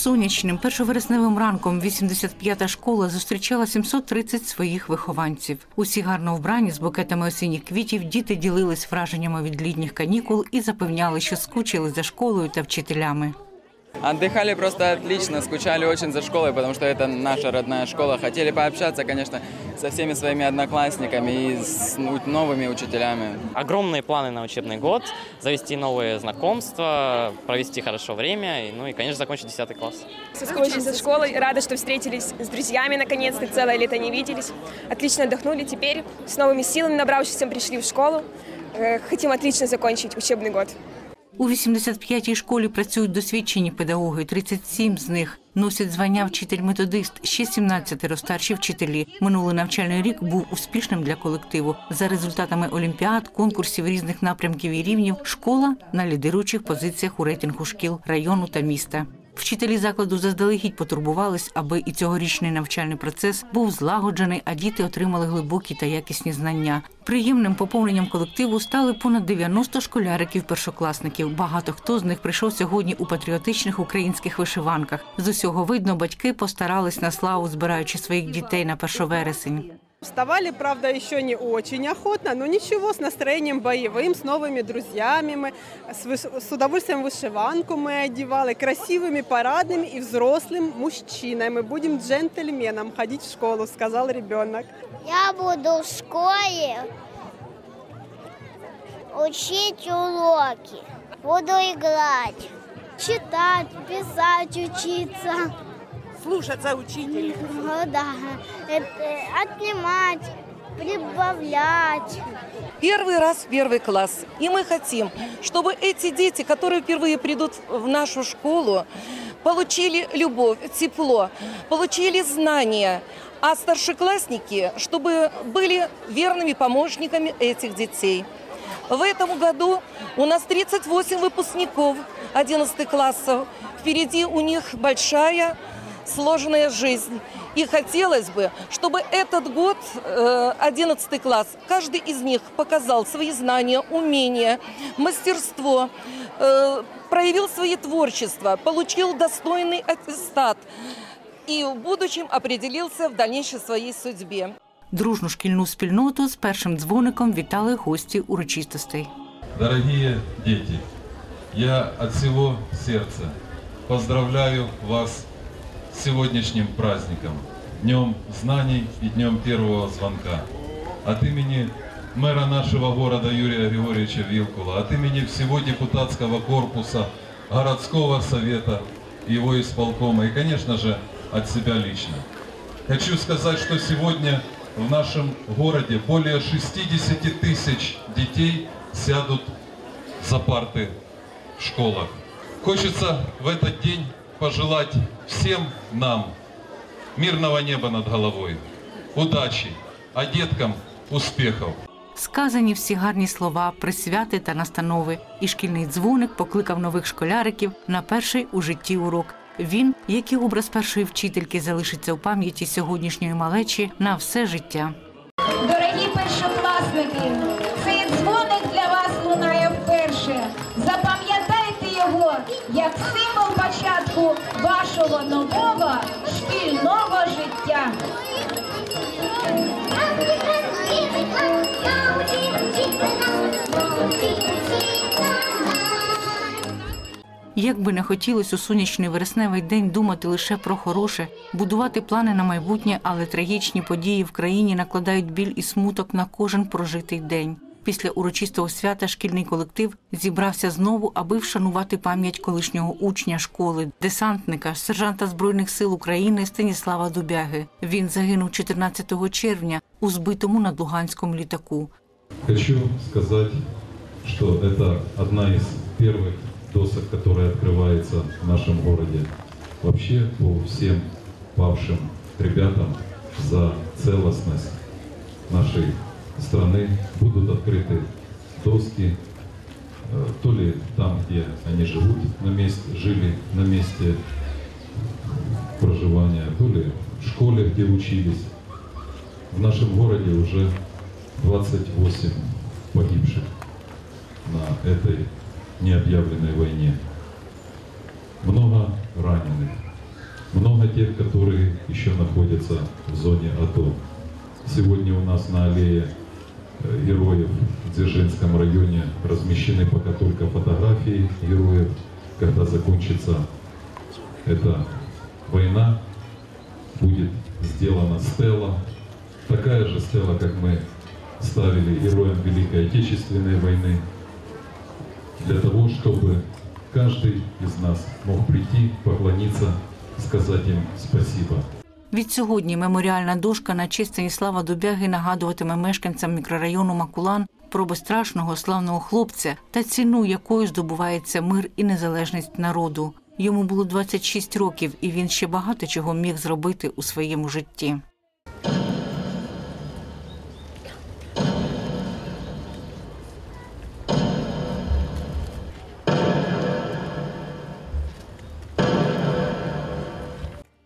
Сонячним першовересневим ранком 85-та школа зустрічала 730 своїх вихованців. Усі гарно вбрані з букетами осінніх квітів. Діти ділились враженнями від літніх канікул і запевняли, що скучили за школою та вчителями. Отдыхали просто отлично, скучали очень за школой, потому что это наша родная школа. Хотели пообщаться, конечно, со всеми своими одноклассниками и с новыми учителями. Огромные планы на учебный год, завести новые знакомства, провести хорошо время, и, ну и, конечно, закончить 10 класс. Соскучились за школой, рада, что встретились с друзьями наконец-то, целое лето не виделись. Отлично отдохнули, теперь с новыми силами, набравшись, пришли в школу. Э, Хотим отлично закончить учебный год. У 85-й школі працюють досвідчені педагоги. 37 з них носять звання вчитель-методист. Ще 17 старші вчителі. Минулий навчальний рік був успішним для колективу. За результатами олімпіад, конкурсів різних напрямків і рівнів, школа на лідируючих позиціях у рейтингу шкіл району та міста. Вчителі закладу заздалегідь потурбувались, аби і цьогорічний навчальний процес був злагоджений, а діти отримали глибокі та якісні знання. Приємним поповненням колективу стали понад 90 школяриків-першокласників. Багато хто з них прийшов сьогодні у патріотичних українських вишиванках. З усього видно, батьки постарались на славу, збираючи своїх дітей на першовересень. Вставали, правда, еще не очень охотно, но ничего, с настроением боевым, с новыми друзьями. Мы с, выш- с удовольствием вышиванку мы одевали, красивыми, парадными и взрослым мужчиной. Мы будем джентльменом ходить в школу, сказал ребенок. Я буду в школе учить уроки. Буду играть, читать, писать, учиться. Слушаться учителя. Ну да, это отнимать, прибавлять. Первый раз в первый класс. И мы хотим, чтобы эти дети, которые впервые придут в нашу школу, получили любовь, тепло, получили знания, а старшеклассники, чтобы были верными помощниками этих детей. В этом году у нас 38 выпускников 11 классов. Впереди у них большая сложная жизнь. И хотелось бы, чтобы этот год, э, 11 класс, каждый из них показал свои знания, умения, мастерство, э, проявил свое творчество, получил достойный аттестат и в будущем определился в дальнейшей своей судьбе. Дружну шкільну спільноту з першим дзвоником вітали гості урочистостей. Дорогие дети, я от всего сердца поздравляю вас сегодняшним праздником, Днем знаний и Днем первого звонка. От имени мэра нашего города Юрия Григорьевича Вилкула, от имени всего депутатского корпуса, городского совета, его исполкома и, конечно же, от себя лично. Хочу сказать, что сегодня в нашем городе более 60 тысяч детей сядут за парты в школах. Хочется в этот день пожелать всем нам мирного неба над головой, удачи, а деткам успехов. Сказані всі гарні слова, присвяти та настанови. І шкільний дзвоник покликав нових школяриків на перший у житті урок. Він, як і образ першої вчительки, залишиться у пам'яті сьогоднішньої малечі на все життя. Дорогі першокласники, початку вашого нового шкільного життя. Як би не хотілося у сонячний вересневий день думати лише про хороше, будувати плани на майбутнє, але трагічні події в країні накладають біль і смуток на кожен прожитий день. Після урочистого свята шкільний колектив зібрався знову, аби вшанувати пам'ять колишнього учня школи, десантника, сержанта збройних сил України Станіслава Дубяги. Він загинув 14 червня у збитому над Луганськом літаку. Хочу сказать, что это одна из первых досок, которая открывается в нашем городе. Вообще по всем павшим ребятам за целостность нашей Страны будут открыты доски, э, то ли там, где они живут, на месте, жили на месте проживания, то ли в школе, где учились. В нашем городе уже 28 погибших на этой необъявленной войне. Много раненых. тех, которые еще находятся в зоне АТО. Сегодня у нас на аллее героев в Дзержинском районе размещены пока только фотографии героев. Когда закончится эта война, будет сделана стела, такая же стела, как мы ставили героям Великой Отечественной войны, для того, чтобы каждый из нас мог прийти, поклониться, сказать им спасибо. Відсьогодні меморіальна дошка на честь Станіслава Дубяги нагадуватиме мешканцям мікрорайону Макулан про безстрашного славного хлопця та ціну, якою здобувається мир і незалежність народу. Йому було 26 років, і він ще багато чого міг зробити у своєму житті.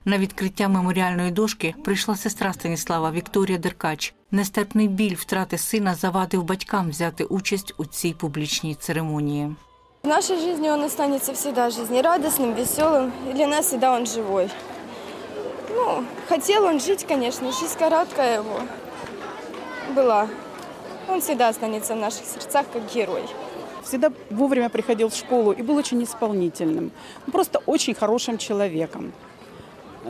На відкриття меморіальної дошки прийшла сестра Станіслава Вікторія Деркач. Нестерпний біль втрати сина завадив батькам взяти участь у цій публічній церемонії. В нашей жизни он останется всегда жизнерадостным, веселым. И для нас всегда он живой. Ну, хотел он жить, конечно, жизнь короткая его была. Он всегда останется в наших сердцах как герой. всегда вовремя приходил в школу и был очень исполнительным. Ну, Просто очень хорошим человеком.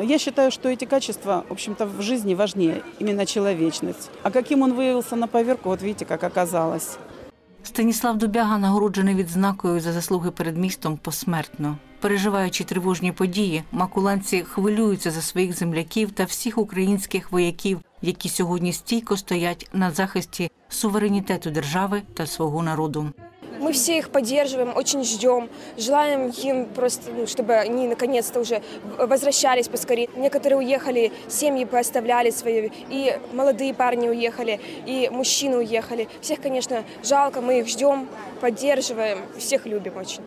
Я считаю, что эти качества, в общем-то, в жизни важнее, именно человечность. А каким он выявился на поверку, вот видите, как оказалось. Станіслав Дубяга нагороджений відзнакою за заслуги перед містом посмертно. Переживаючи тривожні події, макуланці хвилюються за своїх земляків та всіх українських вояків, які сьогодні стійко стоять на захисті суверенітету держави та свого народу. Мы все их поддерживаем, очень ждем, желаем им просто, ну, чтобы они наконец-то уже возвращались поскорее. Некоторые уехали, семьи пооставляли свои, и молодые парни уехали, и мужчины уехали. Всех, конечно, жалко, мы их ждем, поддерживаем, всех любим очень.